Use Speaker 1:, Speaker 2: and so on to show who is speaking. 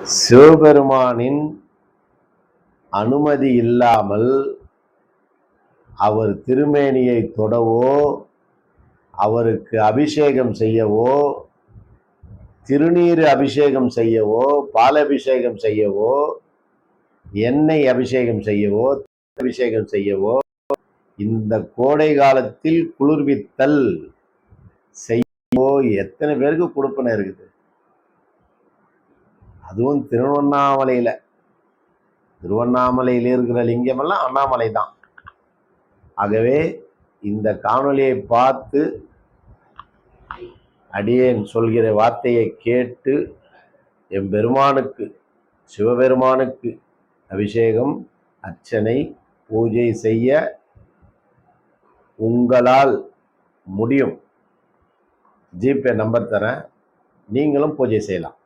Speaker 1: சிவபெருமானின் அனுமதி இல்லாமல் அவர் திருமேனியை தொடவோ அவருக்கு அபிஷேகம் செய்யவோ திருநீர் அபிஷேகம் செய்யவோ பாலபிஷேகம் செய்யவோ எண்ணெய் அபிஷேகம் செய்யவோ அபிஷேகம் செய்யவோ இந்த கோடை காலத்தில் குளிர்வித்தல் செய்யவோ எத்தனை பேருக்கு கொடுப்பன இருக்குது? அதுவும் திருவண்ணாமலையில். திருவண்ணாமலையில் இருக்கிற லிங்கமெல்லாம் அண்ணாமலை தான். ஆகவே இந்த காணொலியை பார்த்து அடியேன் சொல்கிற வார்த்தையை கேட்டு எம்பெருமானுக்கு சிவபெருமானுக்கு அபிஷேகம் அர்ச்சனை பூஜை செய்ய உங்களால் முடியும். ஜிபே நம்பர் தரேன். நீங்களும் பூஜை செய்யலாம்.